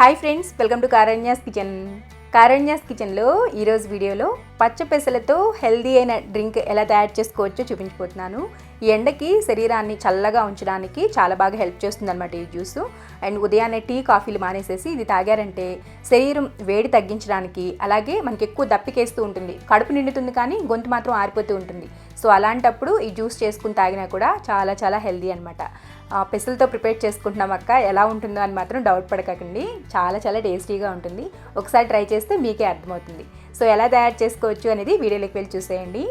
Hi friends welcome to Karanya's kitchen Karanya's కిచెన్లో ఈరోజు వీడియోలో పచ్చ పెసలతో హెల్దీ అయిన డ్రింక్ ఎలా తయారు చేసుకోవచ్చో చూపించిపోతున్నాను ఈ ఎండకి శరీరాన్ని చల్లగా ఉంచడానికి చాలా బాగా హెల్ప్ చేస్తుంది అనమాట ఈ జ్యూస్ అండ్ ఉదయాన్నే టీ కాఫీలు మానేసేసి ఇది తాగారంటే శరీరం వేడి తగ్గించడానికి అలాగే మనకి ఎక్కువ దప్పికేస్తూ ఉంటుంది. కడుపు నిండుతుంది కానీ గొంతు మాత్రం ఆరిపోతూ ఉంటుంది. సో అలాంటప్పుడు ఈ జ్యూస్ చేసుకుని తాగినా కూడా చాలా చాలా హెల్దీ అనమాట పెసలతో ప్రిపేర్ చేసుకుంటున్నాం అక్క. ఎలా ఉంటుందో అని మాత్రం డౌట్ పడకండి. చాలా చాలా టేస్టీగా ఉంటుంది. ఒకసారి ట్రై చేస్తే మీకే అర్థమవుతుంది. సో ఎలా తయారు చేసుకోవచ్చు అనేది వీడియోలోకి వెళ్ళి చూసేయండి.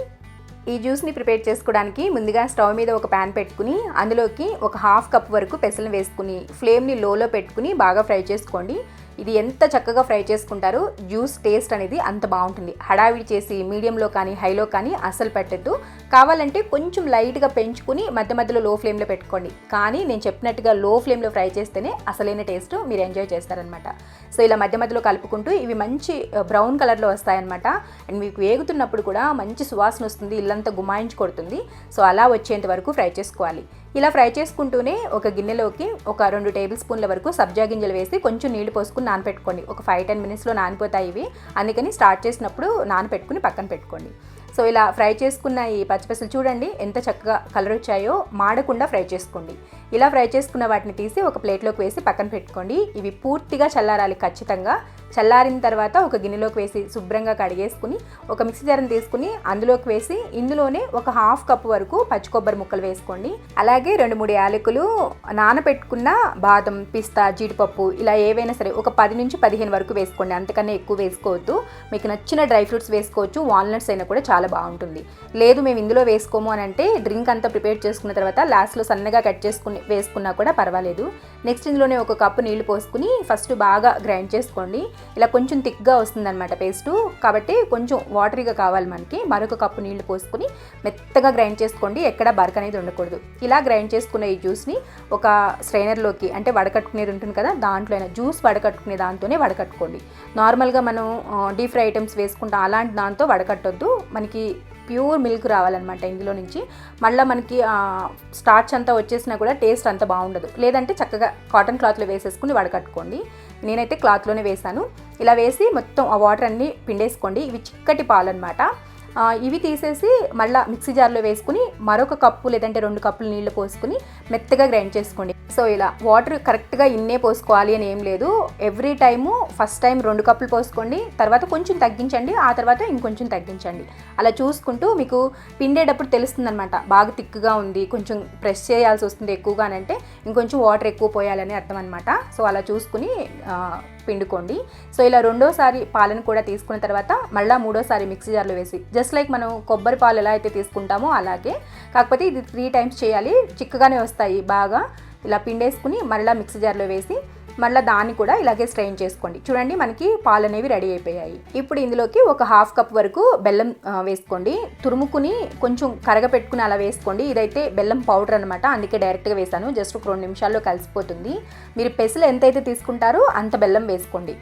ఈ జ్యూస్ని ప్రిపేర్ చేసుకోవడానికి ముందుగా స్టవ్ మీద ఒక ప్యాన్ పెట్టుకుని అందులోకి ఒక హాఫ్ కప్ వరకు పెసలు వేసుకుని ఫ్లేమ్ని లోలో పెట్టుకుని బాగా ఫ్రై చేసుకోండి. ఇది ఎంత చక్కగా ఫ్రై చేసుకుంటారో జ్యూస్ టేస్ట్ అనేది అంత బాగుంటుంది. హడావిడి చేసి మీడియంలో కానీ హైలో కానీ అస్సలు పెట్టద్దు. కావాలంటే కొంచెం లైట్గా పెంచుకుని మధ్య మధ్యలో లో ఫ్లేమ్లో పెట్టుకోండి. కానీ నేను చెప్పినట్టుగా లో ఫ్లేమ్లో ఫ్రై చేస్తేనే అసలైన టేస్ట్ మీరు ఎంజాయ్ చేస్తారనమాట. సో ఇలా మధ్య మధ్యలో కలుపుకుంటూ ఇవి మంచి బ్రౌన్ కలర్లో వస్తాయన్నమాట అండ్ మీకు వేగుతున్నప్పుడు కూడా మంచి సువాసన వస్తుంది. ఇల్లంతా గుమాయించి కొడుతుంది. సో అలా వచ్చేంత వరకు ఫ్రై చేసుకోవాలి. ఇలా ఫ్రై చేసుకుంటూనే ఒక గిన్నెలోకి ఒక రెండు టేబుల్ స్పూన్ల వరకు సబ్జా గింజలు వేసి కొంచెం నీళ్ళు పోసుకుని నానపెట్టుకోండి. ఒక ఫైవ్ టెన్ మినిట్స్లో నానిపోతాయి ఇవి. అందుకని స్టార్ట్ చేసినప్పుడు నానపెట్టుకుని పక్కన పెట్టుకోండి. సో ఇలా ఫ్రై చేసుకున్న ఈ పచ్చిపెసలు చూడండి ఎంత చక్కగా కలర్ వచ్చాయో మాడకుండా ఫ్రై చేసుకోండి. ఇలా ఫ్రై చేసుకున్న వాటిని తీసి ఒక ప్లేట్లోకి వేసి పక్కన పెట్టుకోండి. ఇవి పూర్తిగా చల్లారాలి ఖచ్చితంగా. చల్లారిన తర్వాత ఒక గిన్నెలోకి వేసి శుభ్రంగా కడిగేసుకుని ఒక మిక్సీ జార్ని తీసుకుని అందులోకి వేసి ఇందులోనే ఒక హాఫ్ కప్ వరకు పచ్చి కొబ్బరి ముక్కలు వేసుకోండి. అలాగే రెండు మూడు యాలకులు నానబెట్టుకున్న బాదం పిస్తా జీడిపప్పు ఇలా ఏవైనా సరే ఒక పది నుంచి పదిహేను వరకు వేసుకోండి. అంతకన్నా ఎక్కువ వేసుకోవద్దు. మీకు నచ్చిన డ్రై ఫ్రూట్స్ వేసుకోవచ్చు. వాల్నట్స్ అయినా కూడా చాలా బాగుంటుంది. లేదు మేము ఇందులో వేసుకోము అని అంటే డ్రింక్ అంతా ప్రిపేర్ చేసుకున్న తర్వాత లాస్ట్లో సన్నగా కట్ చేసుకుని వేసుకున్నా కూడా పర్వాలేదు. నెక్స్ట్ ఇందులోనే ఒక కప్పు నీళ్ళు పోసుకుని ఫస్ట్ బాగా గ్రైండ్ చేసుకోండి. ఇలా కొంచెం థిక్గా వస్తుందన్నమాట పేస్టు కాబట్టి కొంచెం వాటరీగా కావాలి మనకి. మరొక కప్పు నీళ్ళు పోసుకుని మెత్తగా గ్రైండ్ చేసుకోండి. ఎక్కడ బరక అనేది ఉండకూడదు. ఇలా గ్రైండ్ చేసుకున్న ఈ జ్యూస్ని ఒక స్ట్రైనర్లోకి అంటే వడకట్టుకునేది ఉంటుంది కదా దాంట్లో అయినా జ్యూస్ వడకట్టుకునే దాంతోనే వడకట్టుకోండి. నార్మల్గా మనం డీప్ ఫ్రై ఐటమ్స్ వేసుకుంటాం అలాంటి దాంతో వడకట్టొద్దు. మనకి ప్యూర్ మిల్క్ రావాలన్నమాట ఇందులో నుంచి. మళ్ళీ మనకి స్టార్చ్ అంతా వచ్చేసినా కూడా టేస్ట్ అంత బాగుండదు. లేదంటే చక్కగా కాటన్ క్లాత్లో వేసేసుకుని వడకట్టుకోండి. నేనైతే క్లాత్లోనే వేసాను ఇలా వేసి మొత్తం ఆ వాటర్ అన్నీ పిండేసుకోండి. ఇవి చిక్కటి పాలు అనమాట ఇవి తీసేసి మళ్ళీ మిక్సీ జార్లో వేసుకుని మరొక కప్పు లేదంటే రెండు కప్పులు నీళ్ళు పోసుకుని మెత్తగా గ్రైండ్ చేసుకోండి. సో ఇలా వాటర్ కరెక్ట్గా ఇన్నే పోసుకోవాలి అని ఏం లేదు. ఎవ్రీ టైము ఫస్ట్ టైం రెండు కప్పులు పోసుకోండి. తర్వాత కొంచెం తగ్గించండి. ఆ తర్వాత ఇంకొంచెం తగ్గించండి. అలా చూసుకుంటూ మీకు పిండేటప్పుడు తెలుస్తుంది అనమాట బాగా తిక్కుగా ఉంది. కొంచెం ప్రెస్ చేయాల్సి వస్తుంది ఎక్కువగానంటే ఇంకొంచెం వాటర్ ఎక్కువ పోయాలని అర్థం అనమాట సో అలా చూసుకుని పిండుకోండి. సో ఇలా రెండోసారి పాలను కూడా తీసుకున్న తర్వాత మళ్ళీ మూడోసారి మిక్సీ జార్లో వేసి జస్ట్ లైక్ మనం కొబ్బరి పాలు ఎలా అయితే తీసుకుంటామో అలాగే. కాకపోతే ఇది త్రీ టైమ్స్ చేయాలి. చిక్కగానే వస్తుంది వస్తాయి. బాగా ఇలా పిండేసుకుని మళ్ళీ మిక్సీ జార్లో వేసి మళ్ళీ దాన్ని కూడా ఇలాగే స్ట్రెయిన్ చేసుకోండి. చూడండి మనకి పాలు అనేవి రెడీ అయిపోయాయి. ఇప్పుడు ఇందులోకి ఒక హాఫ్ కప్ వరకు బెల్లం వేసుకోండి. తురుముకుని కొంచెం కరగపెట్టుకుని అలా వేసుకోండి. ఇదైతే బెల్లం పౌడర్ అనమాట అందుకే డైరెక్ట్గా వేసాను. జస్ట్ ఒక రెండు నిమిషాల్లో కలిసిపోతుంది. మీరు పెసలు ఎంతైతే తీసుకుంటారో అంత బెల్లం వేసుకోండి.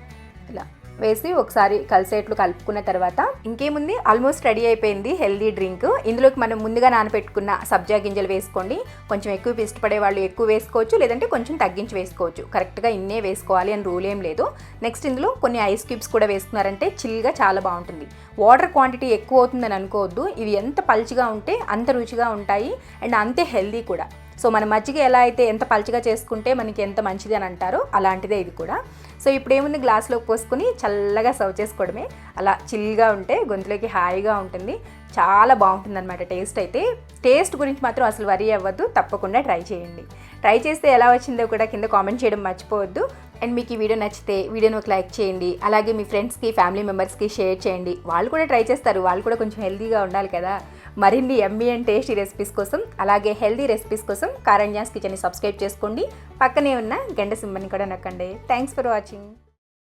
వేసి ఒకసారి కలిసేట్లు కలుపుకున్న తర్వాత ఇంకేముంది? ఆల్మోస్ట్ రెడీ అయిపోయింది హెల్దీ డ్రింక్ ఇందులోకి మనం ముందుగా నానబెట్టుకున్న సబ్జా గింజలు వేసుకోండి. కొంచెం ఎక్కువ ఇష్టపడే వాళ్ళు ఎక్కువ వేసుకోవచ్చు లేదంటే కొంచెం తగ్గించి వేసుకోవచ్చు. కరెక్ట్గా ఇన్నే వేసుకోవాలి అని రూల్ ఏం లేదు. నెక్స్ట్ ఇందులో కొన్ని ఐస్ క్యూబ్స్ కూడా వేసుకున్నారంటే చిల్గా చాలా బాగుంటుంది. వాటర్ క్వాంటిటీ ఎక్కువ అవుతుందని అనుకోవద్దు. ఇవి ఎంత పల్చిగా ఉంటే అంత రుచిగా ఉంటాయి. అండ్ అంతే హెల్దీ కూడా. సో మన మజ్జిగ ఎలా అయితే ఎంత పల్చగా చేసుకుంటే మనకి ఎంత మంచిది అని అంటారో అలాంటిదే ఇది కూడా. సో ఇప్పుడు ఏముంది? గ్లాస్లోకి పోసుకొని చల్లగా సర్వ్ చేసుకోవడమే. అలా చిల్గా ఉంటే గొంతులోకి హాయిగా ఉంటుంది. చాలా బాగుంటుంది అనమాట టేస్ట్ అయితే. టేస్ట్ గురించి మాత్రం అసలు వరీ అవ్వద్దు తప్పకుండా ట్రై చేయండి. ట్రై చేస్తే ఎలా వచ్చిందో కూడా కింద కామెంట్ చేయడం మర్చిపోవద్దు. అండ్ మీకు ఈ వీడియో నచ్చితే వీడియోని ఒక లైక్ చేయండి. అలాగే మీ ఫ్రెండ్స్కి ఫ్యామిలీ మెంబర్స్కి షేర్ చేయండి. వాళ్ళు కూడా ట్రై చేస్తారు. వాళ్ళు కూడా కొంచెం హెల్తీగా ఉండాలి కదా. మరిన్ని ఎమ్మీ అండ్ టేస్టీ రెసిపీస్ కోసం అలాగే హెల్దీ రెసిపీస్ కోసం కారణ్యాస్ కిచెన్ని సబ్స్క్రైబ్ చేసుకోండి. పక్కనే ఉన్న గంట సింబని కూడా నొక్కండి. Thanks for watching